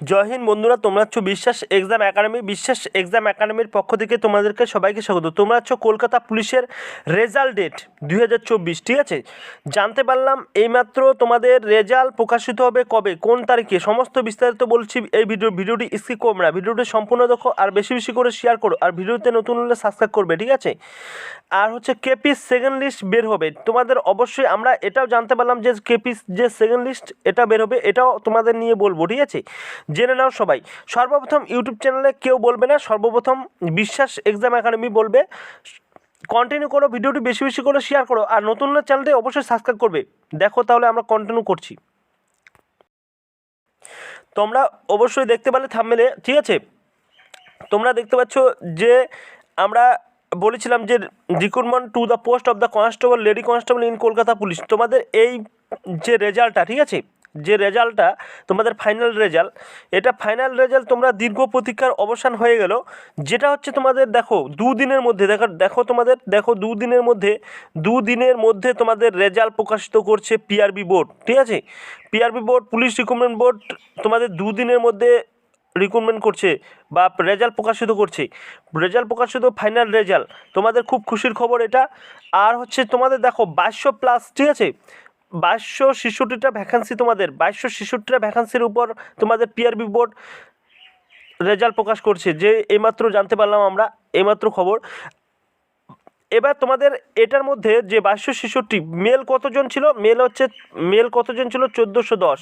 জয় হিন্দ বন্ধুরা, তোমরা হচ্ছ বিশ্বাস এক্সাম একাডেমি, বিশ্বাস এক্সাম একাডেমির পক্ষ থেকে তোমাদেরকে সবাইকে স্বাগত। তোমরা হচ্ছ কলকাতা পুলিশের রেজাল্ট ডেট দুই হাজার চব্বিশ, ঠিক আছে? জানতে পারলাম এইমাত্র তোমাদের রেজাল্ট প্রকাশিত হবে কবে, কোন তারিখে? সমস্ত বিস্তারিত বলছি এই ভিডিও, ভিডিওটি স্কিপ করবে না, ভিডিওটি সম্পূর্ণ দেখো আর বেশি বেশি করে শেয়ার করো আর ভিডিওতে নতুন হলে সাবস্ক্রাইব করবে, ঠিক আছে? আর হচ্ছে কেপি সেকেন্ড লিস্ট বের হবে, তোমাদের অবশ্যই আমরা এটাও জানতে পারলাম যে কেপি যে সেকেন্ড লিস্ট এটা বের হবে, এটাও তোমাদের নিয়ে বলব, ঠিক আছে? জেনে নাও সবাই। সর্বপ্রথম ইউটিউব চ্যানেলে কেউ বলবে না, সর্বপ্রথম বিশ্বাস এক্সাম একাডেমি বলবে। কন্টিনিউ করো, ভিডিওটি বেশি বেশি করে শেয়ার করো, আর নতুন চ্যানেলটি অবশ্যই সাবস্ক্রাইব করবে। দেখো তাহলে আমরা কন্টিনিউ করছি। তোমরা অবশ্যই দেখতে পেলে থামমেলে ঠিক আছে? তোমরা দেখতে পাচ্ছ যে আমরা বলেছিলাম যে recruitment to the post of the constable lady constable in Kolkata police তোমাদের এই যে রেজাল্টটা ঠিক আছে? যে রেজাল্টটা, তোমাদের ফাইনাল রেজাল্ট এটা ফাইনাল রেজাল্ট তোমরা দীর্ঘ প্রতীক্ষার অবসান হয়ে গেল। যেটা হচ্ছে তোমাদের, দেখো, দুদিনের মধ্যে, দেখো দেখো তোমাদের, দেখো দুদিনের মধ্যে দুদিনের মধ্যে তোমাদের রেজাল্ট প্রকাশিত করছে পিআরবি বোর্ড ঠিক আছে? P R B board police recruitment board তোমাদের দুদিনের মধ্যে রিক্রুটমেন্ট করছে বা রেজাল্ট প্রকাশিত করছে। রেজাল্ট প্রকাশিত ফাইনাল রেজাল্ট তোমাদের খুব খুশির খবর এটা। আর হচ্ছে তোমাদের, দেখো, বাইশশো প্লাস ঠিক আছে? বাইশশো ছেষট্টিটা ভ্যাকান্সি তোমাদের, বাইশশো ছেষট্টিটা ভ্যাকান্সির উপর তোমাদের পিআরবি বোর্ড রেজাল্ট প্রকাশ করছে। যে এইমাত্র জানতে পারলাম আমরা, এইমাত্র খবর। এবার তোমাদের এটার মধ্যে যে বাইশশো ছেষট্টি মেল কতজন ছিল? মেল হচ্ছে মেল কতজন ছিল? চোদ্দোশো দশ।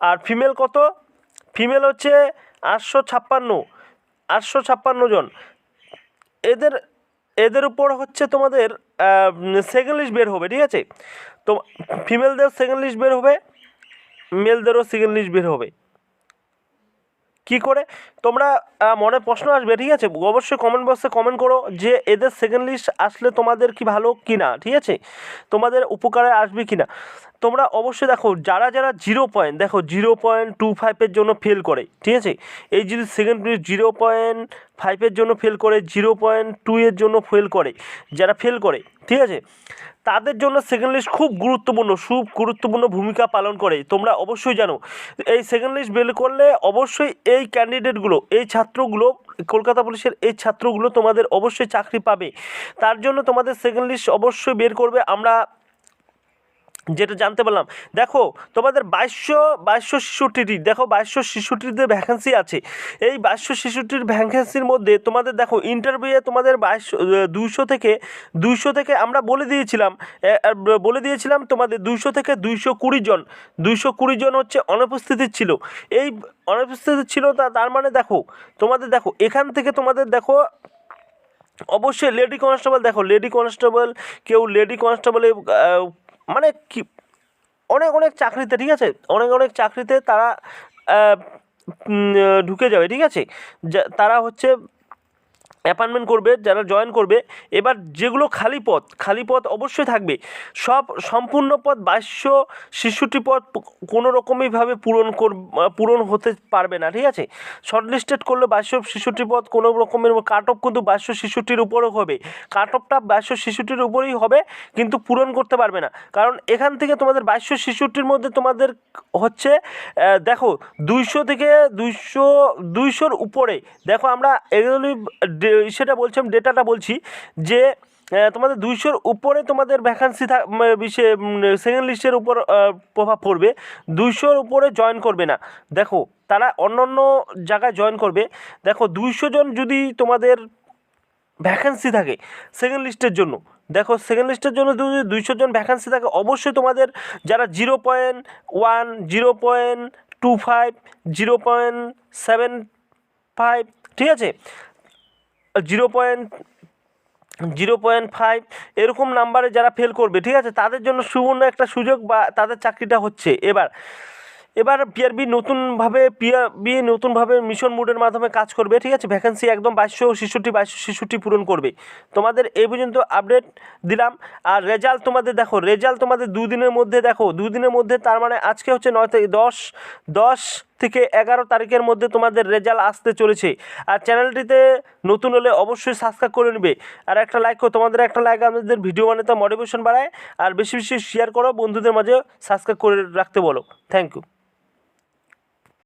আর ফিমেল কত? ফিমেল হচ্ছে আটশো ছাপ্পান্ন আটশো ছাপ্পান্ন জন। এদের এদের উপর হচ্ছে তোমাদের সেকেন্ড লিস্ট বের হবে, ঠিক আছে? তো ফিমেলদের সেকেন্ড লিস্ট বের হবে মেলদেরও সেকেন্ড লিস্ট বের হবে। কী করে? তোমরা মনে প্রশ্ন আসবে, ঠিক আছে? অবশ্যই কমেন্ট বক্সে কমেন্ট করো যে এদের সেকেন্ড লিস্ট আসলে তোমাদের কি ভালো কি না ঠিক আছে? তোমাদের উপকারে আসবে কি না তোমরা অবশ্যই দেখো, যারা যারা জিরো পয়েন্ট দেখো জিরো পয়েন্ট টু ফাইভের জন্য ফেল করে, ঠিক আছে? এই যদি সেকেন্ড লিস্ট জিরো পয়েন্ট ফাইভের জন্য ফেল করে জিরো পয়েন্ট টু এর জন্য ফেল করে, যারা ফেল করে, ঠিক আছে? তাদের জন্য সেকেন্ড লিস্ট খুব গুরুত্বপূর্ণ খুব গুরুত্বপূর্ণ ভূমিকা পালন করে। তোমরা অবশ্যই জানো, এই সেকেন্ড লিস্ট বের করলে অবশ্যই এই ক্যান্ডিডেটগুলো এই ছাত্রগুলো, কলকাতা পুলিশের এই ছাত্রগুলো তোমাদের অবশ্যই চাকরি পাবে। তার জন্য তোমাদের সেকেন্ড লিস্ট অবশ্যই বের করবে। আমরা যেটা জানতে পারলাম। দেখো, তোমাদের বাইশশো বাইশশো ছেষট্টিটি দেখো বাইশশো ছেষট্টিতে ভ্যাকেন্সি আছে, এই বাইশশো শিশুটির ভ্যাকেন্সির মধ্যে তোমাদের দেখো ইন্টারভিউয়ে তোমাদের বাইশশো দুইশো থেকে দুইশো থেকে আমরা বলে দিয়েছিলাম বলে দিয়েছিলাম তোমাদের দুইশো থেকে দুইশো কুড়ি জন, দুইশো কুড়ি জন হচ্ছে অনুপস্থিতি ছিল। এই অনুপস্থিতি ছিল তা, তার মানে দেখো, তোমাদের দেখো, এখান থেকে তোমাদের দেখো, অবশ্যই লেডি কনস্টেবল দেখো লেডি কনস্টেবল কেউ লেডি কনস্টেবলে মানে কি, অনেক অনেক চাকরিতে, ঠিক আছে? অনেক অনেক চাকরিতে তারা ঢুকে যাবে, ঠিক আছে? যা- তারা হচ্ছে অ্যাপয়েন্টমেন্ট করবে, যারা জয়েন করবে, এবার যেগুলো খালি পদ খালি পদ অবশ্যই থাকবে। সব সম্পূর্ণ পদ বাইশশো শিশুটি পদ কোনো রকমইভাবে পূরণ কর, পূরণ হতে পারবে না, ঠিক আছে? শর্ট লিস্টেড করলে বাইশশো শিশুটি পদ কোনো রকমের কাট অফ কিন্তু বাইশশো শিশুটির উপরেও হবে। কাট অফটা বাইশশো ছেষট্টির উপরেই হবে, কিন্তু পূরণ করতে পারবে না। কারণ এখান থেকে তোমাদের বাইশশো শিশুটির মধ্যে তোমাদের হচ্ছে দেখো, দুইশো থেকে দুইশো, দুইশোর উপরে, দেখো আমরা এগুলি সেটা বলছিলাম ডেটাটা বলছি যে তোমাদের দুইশোর উপরে তোমাদের ভ্যাকান্সি থাক সেকেন্ড লিস্টের উপর প্রভাব পড়বে। দুইশোর উপরে জয়েন করবে না। দেখো, তারা অন্য অন্য জায়গায় জয়েন করবে। দেখো, দুইশো জন যদি তোমাদের ভ্যাকান্সি থাকে সেকেন্ড লিস্টের জন্য, দেখো সেকেন্ড লিস্টের জন্য যদি দুইশো জন ভ্যাকান্সি থাকে, অবশ্যই তোমাদের যারা zero point one zero point two five zero point seven five ঠিক আছে? Zero point zero point five এরকম নাম্বারে যারা ফেল করবে, ঠিক আছে? তাদের জন্য সুবর্ণ একটা সুযোগ বা তাদের চাকরিটা হচ্ছে। এবার এবার পিআরবি নতুনভাবে পিআরবি নতুনভাবে মিশন মোডের মাধ্যমে কাজ করবে, ঠিক আছে? ভ্যাকেন্সি একদম বাইশশো ছেষট্টি বাইশশো ছেষট্টি পূরণ করবে। তোমাদের এই পর্যন্ত আপডেট দিলাম। আর রেজাল্ট তোমাদের দেখো রেজাল্ট তোমাদের দুদিনের মধ্যে দেখো। দুদিনের মধ্যে তার মানে আজকে হচ্ছে নয় থেকে দশ দশ থেকে এগারো তারিখের মধ্যে তোমাদের রেজাল্ট আসতে চলেছে। আর চ্যানেলটিতে নতুন হলে অবশ্যই সাবস্ক্রাইব করে নেবে। আর একটা লাইক করো, তোমাদের একটা লাইক আমাদের ভিডিও বানাতে মোটিভেশন বাড়ায়। আর বেশি বেশি শেয়ার করো, বন্ধুদের মাঝে সাবস্ক্রাইব করে রাখতে বলো। Thank you